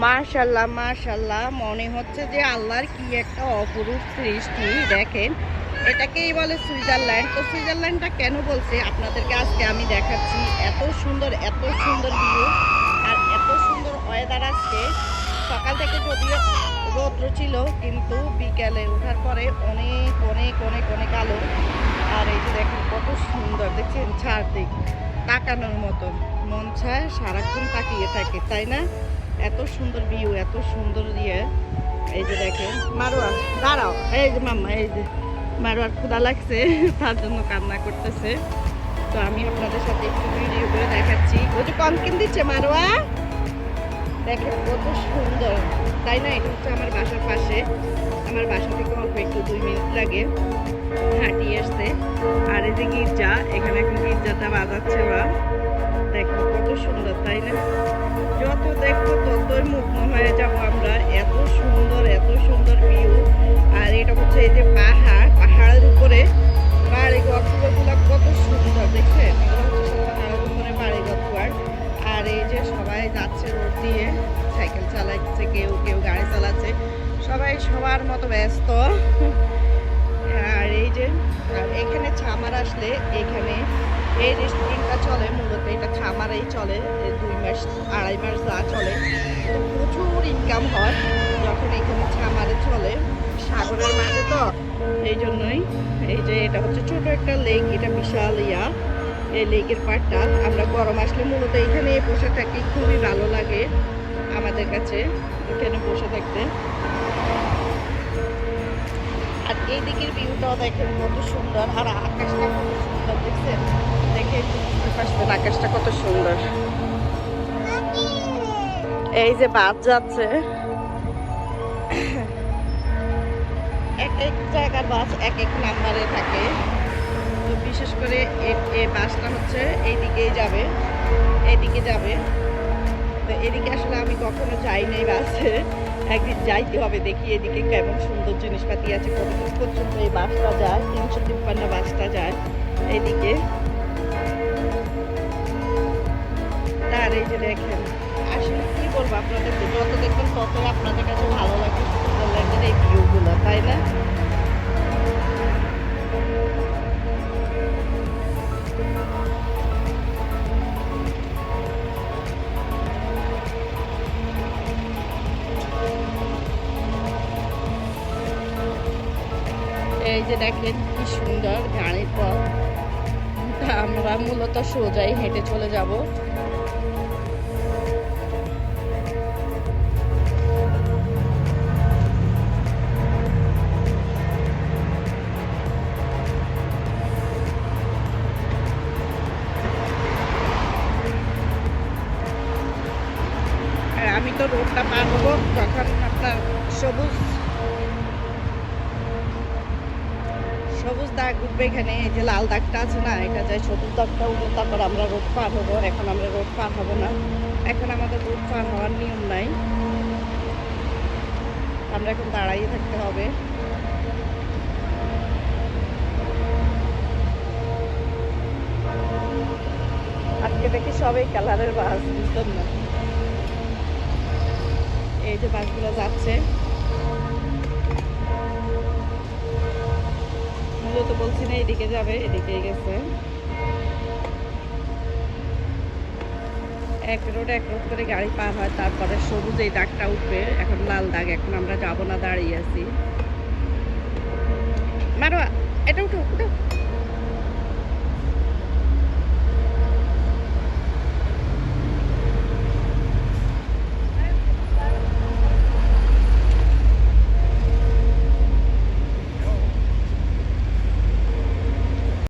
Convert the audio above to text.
মাশাল্লাহ মাশাল্লাহ মনে হচ্ছে যে আল্লাহর কি একটা অপরূপ সৃষ্টি, দেখেন। এটাকেই বলে সুইজারল্যান্ড। তো সুইজারল্যান্ডটা কেন বলছে? আপনাদেরকে আজকে আমি দেখাচ্ছি। এত সুন্দর এত সুন্দর ভিউ আর এত সুন্দর ওয়েদার আজকে। সকাল থেকে যদিও রৌদ্র ছিল, কিন্তু বিকেলে ওঠার পরে অনেক অনেক অনেক অনেক আলো। আর এই যে দেখেন কত সুন্দর, দেখছেন? চারদিক তাকানোর মতো মন চায় সারাক্ষণ তাকিয়ে থাকে, তাই না? এত সুন্দর ভিউ এত সুন্দর দিয়ে এই যে দেখেন, মারোয়া, দাঁড়াও। এই যে মাম্মা, এই যে মারোয়ার ক্ষুদা লাগছে, তার জন্য কান্না করতেছে। তো আমি আপনাদের সাথে একটু ভিডিও করে দেখাচ্ছি। ওই যে কমকিন দিচ্ছে মারোয়া। দেখেন কত সুন্দর। তাই না? এটা হচ্ছে আমার বাসার পাশে। আমার বাসা থেকে অল্প একটু দুই মিনিট লাগে হাঁটিয়ে আসতে। আর এই যে গির্জা, এখানে এখন গির্জাটা বাজাচ্ছে ওরা দেখেন কত সুন্দর, তাই না? দেখব ততই মুগ্ধ হয়ে যাব আমরা, এত সুন্দর এত সুন্দর ভিউ আর এটা হচ্ছে এই যে পাহাড়, পাহাড়ের উপরে বাড়ি ঘরগুলো কত সুন্দর দেখছেন পাহাড়ের উপরে বাড়ি ঘর আর এই যে সবাই যাচ্ছে রোড দিয়ে, সাইকেল চালাচ্ছে, কেউ কেউ গাড়ি চালাচ্ছে। সবাই সবার মতো ব্যস্ত। আর এই যে এখানে ছামার আসলে এখানে এই রেস্টুরেন্টটা চলে, মূলত এটা খামারেই চলে দুই মাস, আড়াই মাস যা চলে। প্রচুর ইনকাম হয়, যখন এখানে খামারে চলে। সাগরের মাঝে তো, এই জন্যই। এই যে এটা হচ্ছে ছোট একটা লেক এটা বিশাল ইয়া। এই লেকের পাড়টা, আমরা গরম আসলে মূলত এখানে বসে থাকি, খুবই ভালো লাগে আমাদের কাছে, এখানে বসে থাকতে। এই দিকের ভিউটাও দেখেন কত সুন্দর। আর আকাশটা কত সুন্দর, দেখছেন? দেখে পারছেন আকাশটা কত সুন্দর। এই যে বাস যাচ্ছে। এক এক জায়গার বাস এক এক নাম্বারে থাকে। তো বিশেষ করে এই বাসটা হচ্ছে এই দিকেই যাবে। এইদিকে যাবে। তো এদিকে আসলে আমি কখনো যাই নাই বাসে একদিন যাইতে হবে, দেখি এদিকে কেমন সুন্দর জিনিসপাতি আছে কত পর্যন্ত এই বাসটা যায়, তিনশো তিপ্পান্ন বাসটা যায় এদিকে। তার এই যে দেখেন, আসলে কি বলব আপনাদের, যত দেখবেন ততই আপনাদের কাছে ভালো লাগে লাগবে এই ভিউগুলো তাই না? এই যে দেখেন কি সুন্দর গাড়ির পথ। আমরা মূলত সোজাই হেঁটে চলে যাব। আমি তো রোডটা পার হব, যখন আপনার সবুজ সবুজ দাগ উঠবে এখানে, এই যে লাল দাগটা আছে না, এটা যায় সবুজ দাগটা উঠবে তারপর আমরা রোড পার হব এখন আমরা রোড পার হব না। এখন আমাদের রোড পার হওয়ার নিয়ম নাই। আমরা এখন দাঁড়াই থাকতে হবে। আজকে দেখি সবাই কালারের বাস বুঝতাম না। এই যে বাসগুলো যাচ্ছে। মূলত বলছি না, এদিকে যাবে এদিকে গেছে। এক রোড এক রোড করে গাড়ি পার হয়, তারপরে সবুজ এই দাগটা উঠবে। এখন লাল দাগ, এখন আমরা যাব না, দাঁড়িয়ে আছি। মারো এটা উঠো।